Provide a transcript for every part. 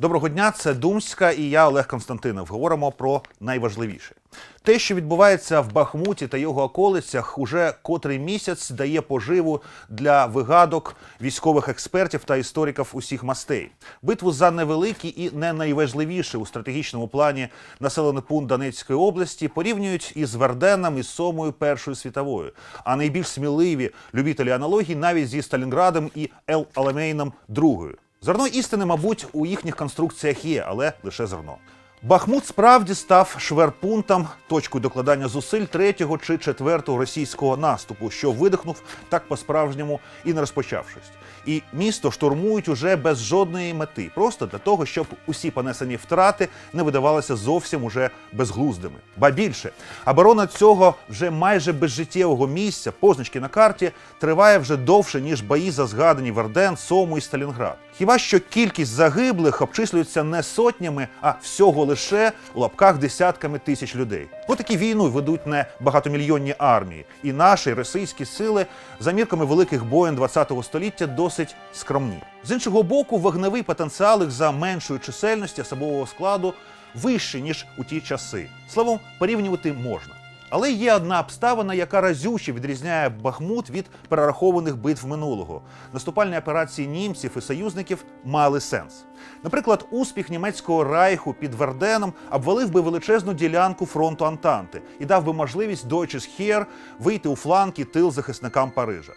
Доброго дня, це Думська і я Олег Константинов. Говоримо про найважливіше. Те, що відбувається в Бахмуті та його околицях, уже котрий місяць дає поживу для вигадок військових експертів та істориків усіх мастей. Битву за невеликий і не найважливіше у стратегічному плані населений пункт Донецької області порівнюють із Верденом і Сомою Першою світовою. А найбільш сміливі любителі аналогій навіть зі Сталінградом і Ел Аламейном Другою. Зерно істини, мабуть, у їхніх конструкціях є, але лише зерно. Бахмут справді став шверпунтом, точкою докладання зусиль третього чи четвертого російського наступу, що видихнув так по-справжньому і не розпочавшись. І місто штурмують уже без жодної мети, просто для того, щоб усі понесені втрати не видавалися зовсім уже безглуздими. Ба більше, оборона цього вже майже безжиттєвого місця, позначки на карті, триває вже довше ніж бої за згадані Верден, Сому і Сталінград. Хіба що кількість загиблих обчислюється не сотнями, а всього лише у лапках десятками тисяч людей. Отакі війну ведуть не багатомільйонні армії, і наші російські сили за мірками великих воєн ХХ століття досить скромні. З іншого боку, вогневий потенціал їх за меншою чисельності особового складу вищий ніж у ті часи. Словом, порівнювати можна. Але є одна обставина, яка разюче відрізняє Бахмут від перерахованих битв минулого. Наступальні операції німців і союзників мали сенс. Наприклад, успіх німецького райху під Верденом обвалив би величезну ділянку фронту Антанти і дав би можливість Deutsches Heer вийти у фланг і тил захисникам Парижа.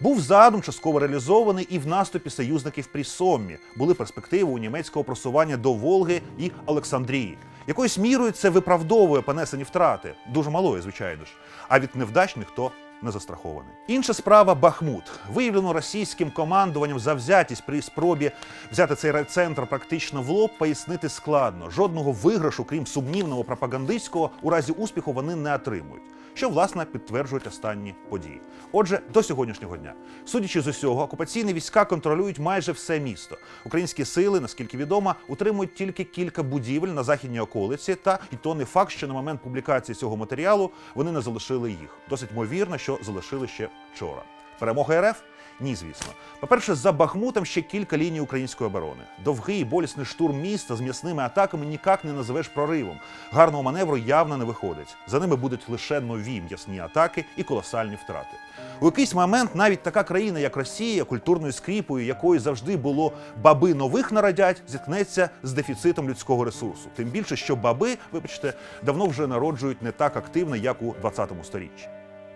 Був задум частково реалізований і в наступі союзників при Соммі. Були перспективи у німецького просування до Волги і Олександрії. Якоюсь мірою це виправдовує понесені втрати, дуже малої, звичайно ж. А від невдач ніхто не застрахований. Інша справа Бахмут. Виявлено російським командуванням завзятість при спробі взяти цей райцентр практично в лоб, пояснити складно. Жодного виграшу, крім сумнівного пропагандистського, у разі успіху вони не отримують. Що власне підтверджують останні події. Отже, до сьогоднішнього дня, судячи з усього, окупаційні війська контролюють майже все місто. Українські сили, наскільки відомо, утримують тільки кілька будівель на західній околиці, та і то не факт, що на момент публікації цього матеріалу вони не залишили їх. Досить ймовірно, що залишили ще вчора. Перемога РФ? Ні, звісно. По-перше, за Бахмутом ще кілька ліній української оборони. Довгий і болісний штурм міста з м'ясними атаками ніяк не називеш проривом. Гарного маневру явно не виходить. За ними будуть лише нові м'ясні атаки і колосальні втрати. У якийсь момент навіть така країна, як Росія, культурною скріпою, якої завжди було баби нових народять, зіткнеться з дефіцитом людського ресурсу. Тим більше, що баби, вибачте, давно вже народжують не так активно, як у 20 сторіччі.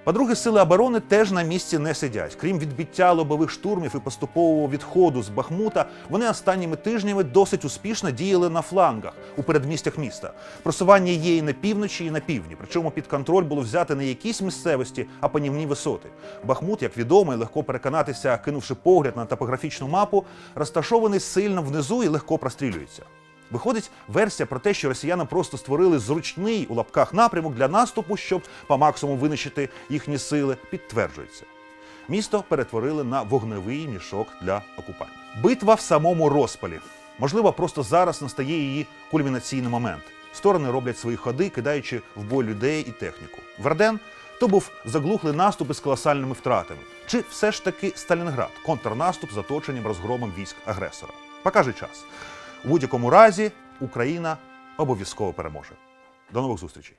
По-друге, сили оборони теж на місці не сидять. Крім відбиття лобових штурмів і поступового відходу з Бахмута, вони останніми тижнями досить успішно діяли на флангах у передмістях міста. Просування є і на півночі, і на півдні. Причому під контроль було взяти не якісь місцевості, а панівні висоти. Бахмут, як відомо, і легко переконатися, кинувши погляд на топографічну мапу, розташований сильно внизу і легко прострілюється. Виходить версія про те, що росіяни просто створили зручний у лапках напрямок для наступу, щоб по максимуму винищити їхні сили, підтверджується. Місто перетворили на вогневий мішок для окупантів. Битва в самому розпалі. Можливо, просто зараз настає її кульмінаційний момент. Сторони роблять свої ходи, кидаючи в бой людей і техніку. Верден то був заглухлий наступ із колосальними втратами. Чи все ж таки Сталінград контрнаступ з оточенням розгромом військ агресора? Покаже час. У будь-якому разі Україна обов'язково переможе. До нових зустрічей.